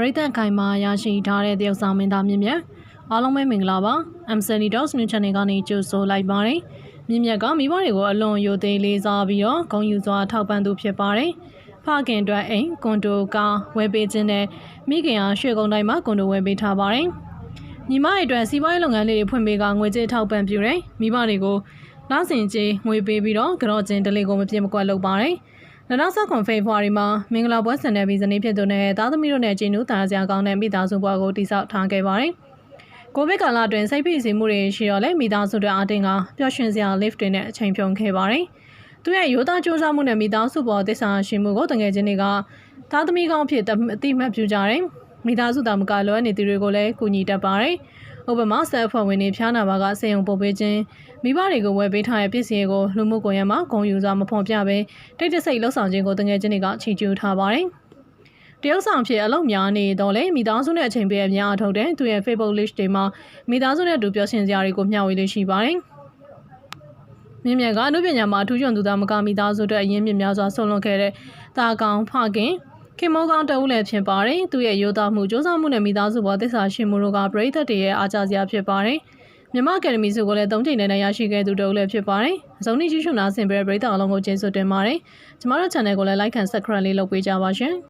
ပရိသတ်ခိုင်မာရရှိထားတဲ့တရုတ်ဆောင်မင်းသားမြင့်မြတ်အားလုံးပဲမင်္ဂလာပါ M70 Dots News Channel ကနေကြိုဆိုလိုက်ပါတယ်မြင့်မြတ်ကမိဘတွေကိုအလွန်ယိုသေးလေးစားပြီးတော့ဂုဏ်ယူစွာထောက်ပံ့သူဖြစ်ပါတယ်ဖခင်အတွက်အိမ်ကွန်ဒိုကားဝယ်ပေးခြင်းနဲ့မိခင်အားရွှေကုန်းတိုင်းမှာကွန်ဒိုဝယ်ပေးထားပါတယ်ညီမရဲ့အတွက်စီးပွားရေးလုပ်ငန်းလေးတွေဖွင့်ပေးကငွေကြေးထောက်ပံ့ပြုတယ်မိဘတွေကိုလောက်စင်ကြေးငွေပေးပြီးတော့ကြော့ချင်းဒလေးကိုမပြတ်မကွက်လုပ်ပါတယ် 2019ဖေဖော်ဝါရီမှာမင်္ဂလာပွဲဆန်တဲ့ဗီဇနီဖြစ်သူနဲ့သားသမီးတို့နဲ့ဂျင်းနူးတာစရာကောင်းတဲ့မိသားစုဘဝကိုတိစောက်ထားခဲ့ပါတယ်။ကိုဗစ်ကာလအတွင်းစိတ်ဖိစီးမှုတွေရှိတော့လဲမိသားစုတွေအတင်းကပျော်ရွှင်စရာ lift တွေနဲ့အချိန်ဖြုံခဲ့ပါတယ်။သူရဲ့ရိုးသားကြိုးစားမှုနဲ့မိသားစုပေါ်သစ္စာရှိမှုကိုတငယ်ချင်းတွေကသားသမီးကောင်းအဖြစ်အတိမတ်ပြုကြတယ်။မိသားစုသားမကလိုအပ်နေသူတွေကိုလည်းကူညီတတ်ပါတယ်။ ဥပမာဆက်ဖွဲ့ဝင်တွေဖျားနာပါကစေယုံပို့ပေးခြင်းမိဘတွေကိုဝယ်ပေးထားတဲ့ပစ္စည်းတွေကိုလူမှုကွန်ရက်မှာဂုဏ်ယူစွာမဖော်ပြဘဲတိတ်တဆိတ်လှုပ်ဆောင်ခြင်းကိုတငယ်ချင်းတွေကချီးကျူးထားပါတယ်။တရုတ်ဆောင်ဖြစ်အလုပ်များနေတော့လေမိသားစုနဲ့အချိန်ပေးအများအထုတ်တဲ့သူရဲ့ Facebook list တွေမှာမိသားစုနဲ့အတူပြောရှင်စရာတွေကိုမျှဝေလေးရှိပါတယ်။မြင့်မြတ်ကအမှုပညာမှာထူးချွန်သူသားမကမိသားစုအတွက်အရင်းမြစ်များစွာဆွလွန်ခဲ့တဲ့တာကောင်ဖခင် ခင်မောကောင်တအုပ်လည်းဖြစ်ပါတယ်။သူရဲ့ရိုးသားမှုစ조사မှုနဲ့မိသားစုပေါ်သစ္စာရှိမှုတို့ကပရိသတ်တွေရဲ့အားကြစရာဖြစ်ပါတယ်။မြမအကယ်ဒမီစုကိုလည်း၃ချိန်နဲ့ရရှိခဲ့သူတအုပ်လည်းဖြစ်ပါတယ်။အစုံနေ့ကြီးရှုနာဆင်ပေးတဲ့ပရိသတ်အလုံးကိုကျေးဇူးတင်ပါတယ်။ကျမတို့ channel ကိုလည်း like and subscribe လေးလုပ်ပေးကြပါရှင်။